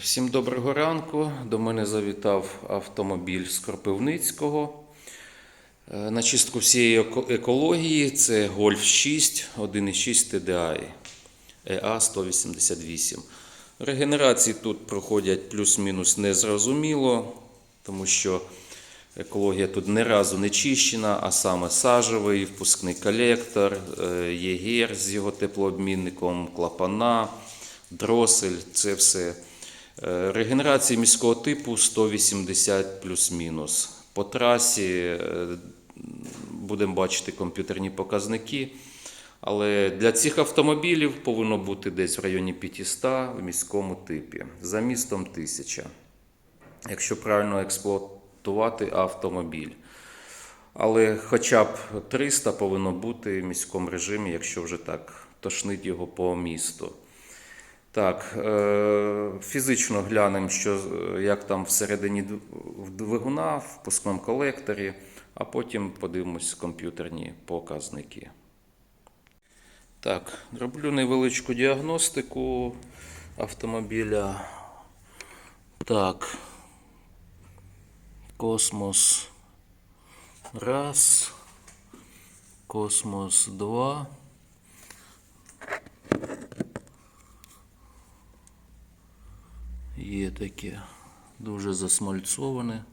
Всім доброго ранку. До мене завітав автомобіль з Кропивницького. Е, На чистку всієї екології це Golf 6 1.6 TDI EA 188. Регенерації тут проходять плюс-мінус незрозуміло, тому що екологія тут ні разу не чищена, а саме сажевий, впускний колектор, е, єгер з його теплообмінником, клапана, дросель це все. Е, Регенерації міського типу 180 плюс-мінус. По трасі е, будемо бачити комп'ютерні показники. Але для цих автомобілів повинно бути десь в районі 500 в міському типі. За містом 1000. Якщо правильно експлуатувати автомобіль. Але хоча б 300 повинно бути в міському режимі, якщо вже так тошнить його по місту. Так, е, фізично глянемо, що е, як там всередині двигуна, в пускному колекторі, а потім подивимось комп'ютерні показники. Так, роблю невеличку діагностику автомобіля. Так, космос раз, космос 2. Таке дуже засмальцоване.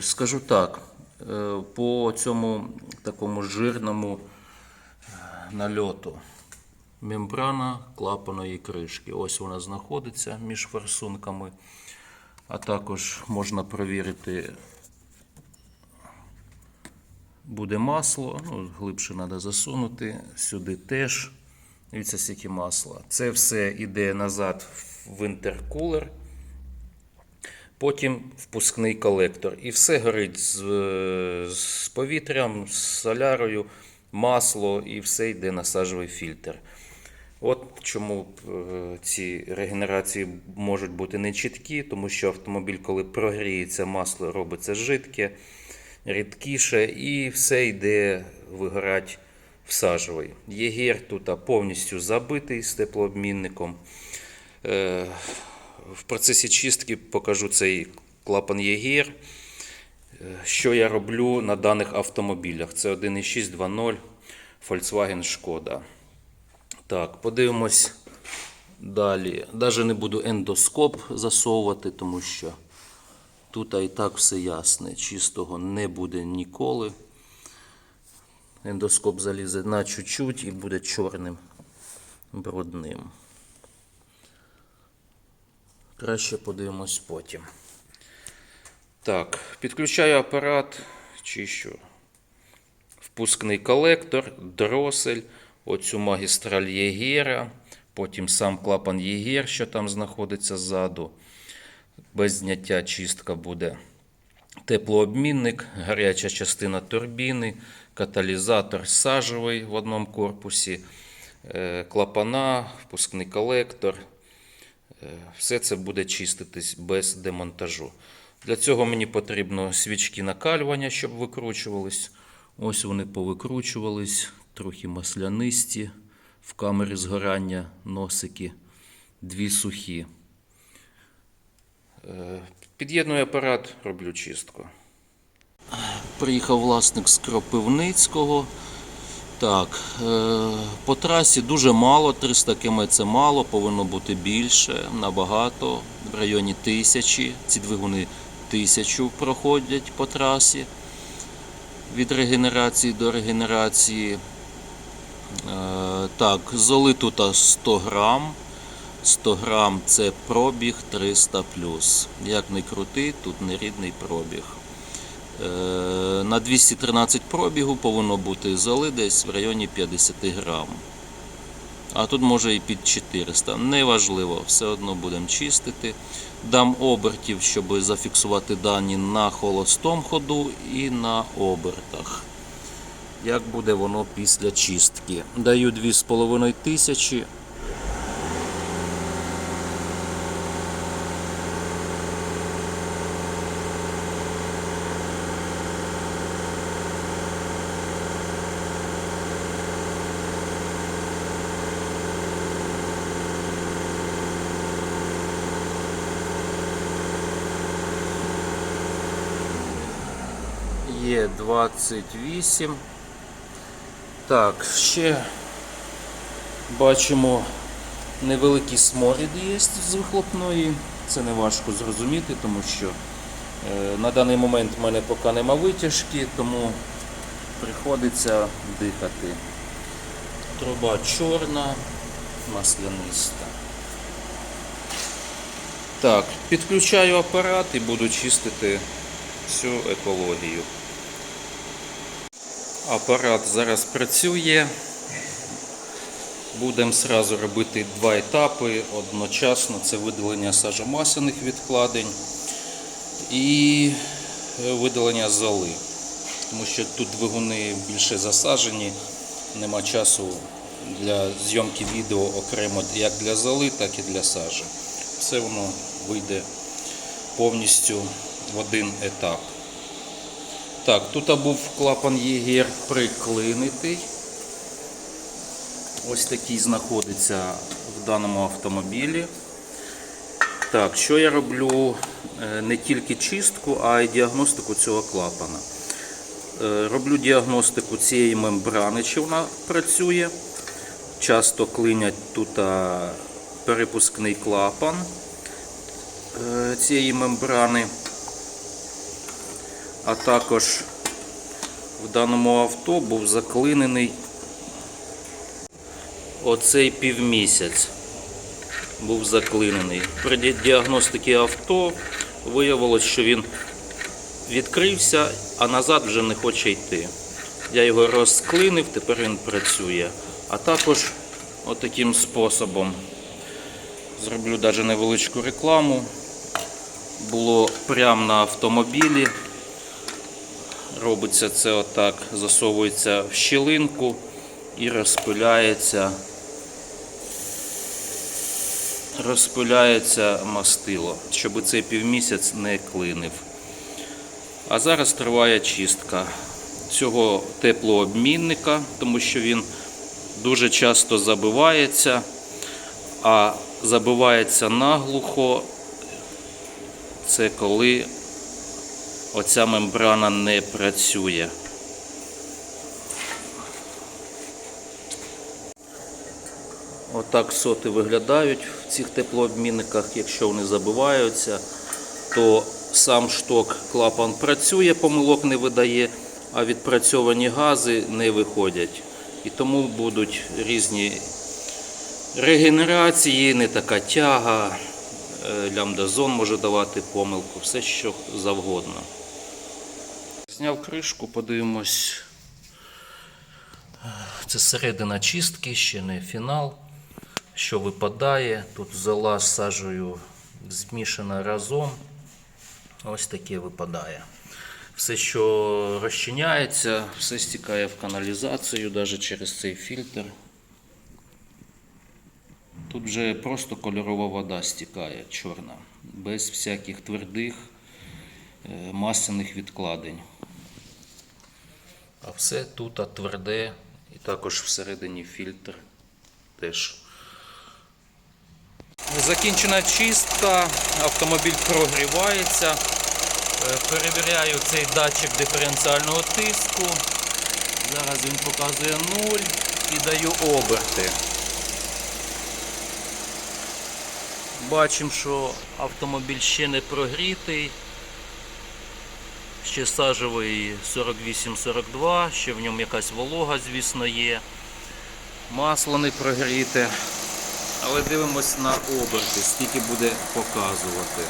Скажу так, е, по цьому такому жирному е, нальоту. Мембрана клапаної кришки. Ось вона знаходиться між форсунками. А також можна провірити, буде масло, ну, глибше треба засунути, сюди теж. Дивіться, скільки масла. Це все йде назад в інтеркулер. Потім впускний колектор. І все горить з, з повітрям, з солярою, масло, і все йде на сажовий фільтр. От чому е, ці регенерації можуть бути нечіткі, тому що автомобіль, коли прогріється, масло робиться жидке, рідкіше, і все йде вигорать в сажовий. Єгер тут повністю забитий з теплообмінником. Е, В процесі чистки покажу цей клапан Єгер. Е, Що я роблю на даних автомобілях? Це 1.6 2.0 Volkswagen Шкода. Так, подивимось далі. Навіть не буду ендоскоп засовувати, тому що тут і так все ясне. Чистого не буде ніколи. Ендоскоп залізе на чуть-чуть і буде чорним брудним. Краще подивимось потім. Так, підключаю апарат, чищу впускний колектор, дросель, оцю магістраль Єгера, потім сам клапан Єгер, що там знаходиться ззаду. Без зняття чистка буде. Теплообмінник, гаряча частина турбіни, каталізатор сажевий в одному корпусі, е, клапана, впускний колектор. Е, Все це буде чиститись без демонтажу. Для цього мені потрібно свічки накалювання, щоб викручувались. Ось вони повикручувались, трохи маслянисті, в камері згорання носики, дві сухі. Під'єдную апарат, роблю чистку. Приїхав власник з Кропивницького. Так, е, по трасі дуже мало, 300 км це мало, повинно бути більше, набагато, в районі тисячі. Ці двигуни тисячу проходять по трасі від регенерації до регенерації. Е, Так, золи тут 100 грам. 100 грам це пробіг 300 Як не крути, тут нерідний пробіг. Е, На 213 пробігу повинно бути золи десь в районі 50 грам. А тут може і під 400. Неважливо, все одно будемо чистити. Дам обертів, щоб зафіксувати дані на холостому ходу і на обертах. Як буде воно після чистки? Даю 2,5 тисячі. Є 28. Так, ще бачимо невеликий сморід є з вихлопної. Це не важко зрозуміти, тому що е, на даний момент в мене поки нема витяжки, тому приходиться дихати. Труба чорна, масляниста. Так, підключаю апарат і буду чистити всю екологію. Апарат зараз працює. Будемо сразу робити два етапи одночасно. Це видалення сажомасляних відкладень і е, видалення золи. Тому що тут двигуни більше засаджені, нема часу для зйомки відео окремо як для золи, так і для сажі. Все воно вийде повністю в один етап. Так, тут був клапан ЄГР приклинитий. Ось такий знаходиться в даному автомобілі. Так, що я роблю Е, не тільки чистку, а й діагностику цього клапана. Е, Роблю діагностику цієї мембрани, чи вона працює. Часто клинять тут перепускний клапан е, цієї мембрани. А також в даному авто був заклинений оцей півмісяць. Був заклинений. При діагностиці авто виявилось, що він відкрився, а назад вже не хоче йти. Я його розклинив, тепер він працює. А також отаким способом зроблю навіть невеличку рекламу. Було прямо на автомобілі. Робиться це отак, засовується в щілинку і розпиляється, розпиляється мастило, щоб цей півмісяць не клинив. А зараз триває чистка цього теплообмінника, тому що він дуже часто забивається, а забивається наглухо. Це коли оця мембрана не працює. Отак соти виглядають в цих теплообмінниках. Якщо вони забиваються, то сам шток клапан працює, помилок не видає, а відпрацьовані гази не виходять. І тому будуть різні регенерації, не така тяга, е, лямбдазон може давати помилку, все що завгодно. Зняв кришку, подивимось. Це середина чистки, ще не фінал. Що випадає, тут зола з сажею змішана разом. Ось таке випадає. Все, що розчиняється, все стікає в каналізацію, навіть через цей фільтр. Тут вже просто кольорова вода стікає, чорна, без всяких твердих е, масляних відкладень. А все тут тверде і також всередині фільтр теж. Закінчена чистка, автомобіль прогрівається. Е, Перевіряю цей датчик диференціального тиску. Зараз він показує 0 і даю оберти. Бачимо, що автомобіль ще не прогрітий. Ще сажевий 48-42, ще в ньому якась волога, звісно, є. Масло не прогріте. Але дивимось на оберти, скільки буде показувати.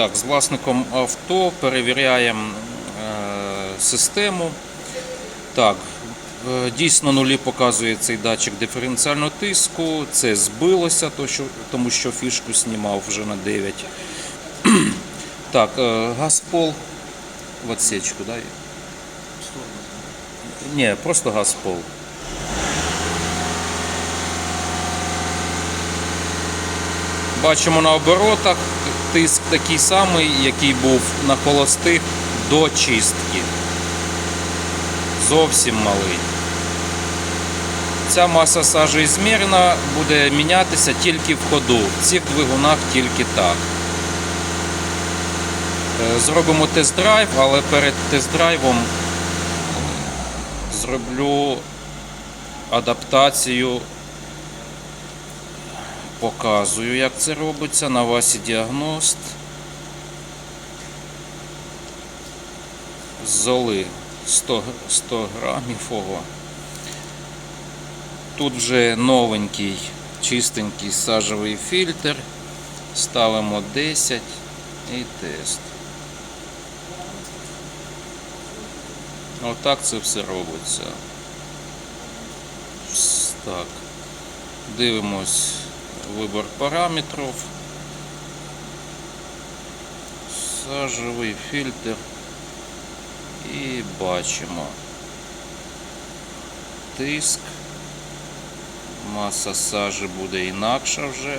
Так, з власником авто перевіряємо е, систему. Так, е, дійсно нулі показує цей датчик диференціального тиску. Це збилося, тому що фішку знімав вже на 9. так, е, газпол в отсечку, да? Ні, просто газпол. Бачимо на оборотах тиск такий самий, який був на холостих до чистки. Зовсім малий. Ця маса сажі змірена буде мінятися тільки в ходу. В цих двигунах тільки так. Е, Зробимо тест-драйв, але перед тест-драйвом зроблю адаптацію. Показую, як це робиться на Васі Діагност. Золи 100, 100 грамів. Ого. Тут вже новенький, чистенький сажевий фільтр. Ставимо 10 і тест. Отак це все робиться. Так. Дивимось вибір параметрів. Сажевий фільтр. І бачимо тиск. Маса сажі буде інакша вже.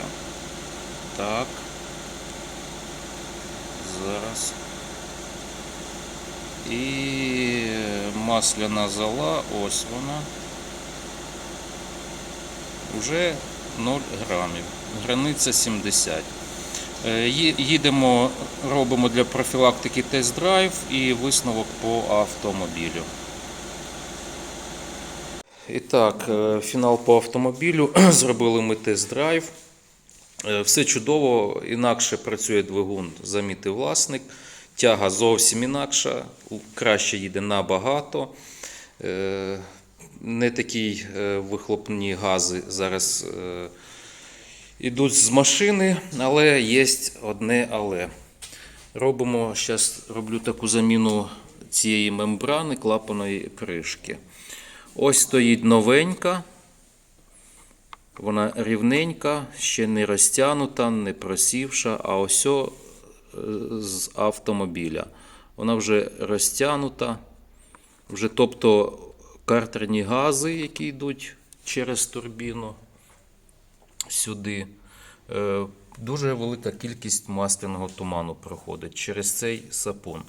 Так. Зараз. І масляна зола, ось вона. Вже 0 грамів. Границя 70. Е, Їдемо, робимо для профілактики тест-драйв і висновок по автомобілю. І так, е, фінал по автомобілю. Зробили ми тест-драйв. Е, Все чудово, інакше працює двигун, замітив власник. Тяга зовсім інакша, краще їде набагато. Е, Не такі е, вихлопні гази зараз е, йдуть з машини, але є одне але. Робимо, зараз роблю таку заміну цієї мембрани клапаної кришки. Ось стоїть новенька. Вона рівненька, ще не розтягнута, не просівша, а ось е, з автомобіля. Вона вже розтягнута. Вже, тобто картерні гази, які йдуть через турбіну сюди. е, Дуже велика кількість масляного туману проходить через цей сапун.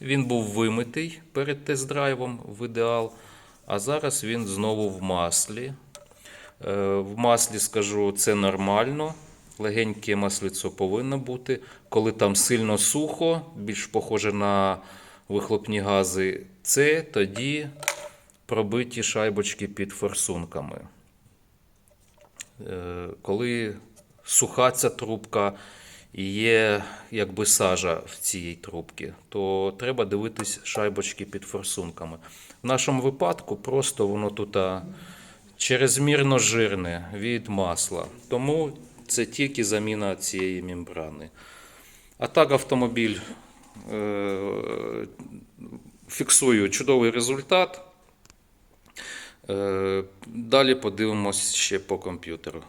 Він був вимитий перед тест-драйвом в ідеал, а зараз він знову в маслі. Е, В маслі скажу, це нормально. Легеньке маслицо повинно бути. Коли там сильно сухо, більш похоже на вихлопні гази, це тоді пробиті шайбочки під форсунками. Е, Коли суха ця трубка і є якби сажа в цій трубці, то треба дивитись шайбочки під форсунками. В нашому випадку просто воно тут черезмірно жирне від масла. Тому це тільки заміна цієї мембрани. А так автомобіль е, фіксую чудовий результат. Е, Далі подивимось ще по комп'ютеру.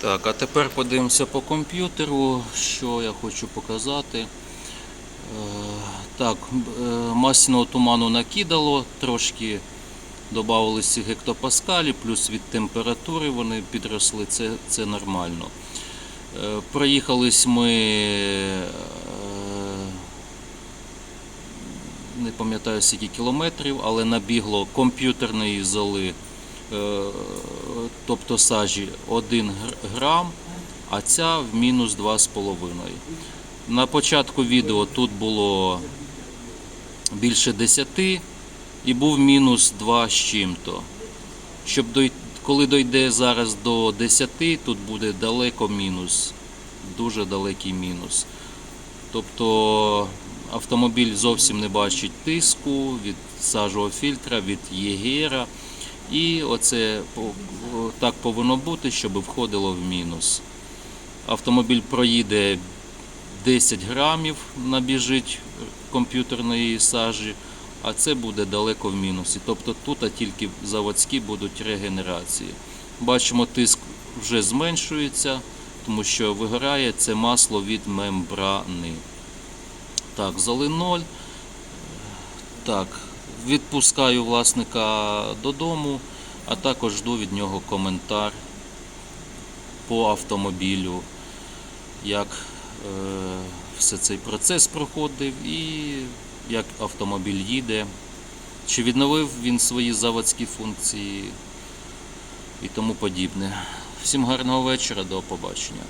Так, а тепер подивимося по комп'ютеру, що я хочу показати. Е, Так, е, масляного туману накидало, трошки додавалися гектопаскалі, плюс від температури вони підросли, це, це нормально. Проїхались ми, е, не пам'ятаю скільки кілометрів, але набігло комп'ютерної золи, е, тобто сажі 1 грам, а ця в мінус 2,5. На початку відео тут було більше 10 і був мінус 2 з чим-то. Щоб дой... коли дойде зараз до 10, тут буде далеко мінус, дуже далекий мінус. Тобто автомобіль зовсім не бачить тиску від сажового фільтра, від єгера. І оце так повинно бути, щоб входило в мінус. Автомобіль проїде 10 грамів, набіжить комп'ютерної сажі, а це буде далеко в мінусі. Тобто тут тільки заводські будуть регенерації. Бачимо, тиск вже зменшується, тому що вигорає це масло від мембрани. Так, зали 0. Так, відпускаю власника додому, а також жду від нього коментар по автомобілю, як все цей процес проходив і як автомобіль їде, чи відновив він свої заводські функції і тому подібне. Всім гарного вечора, до побачення.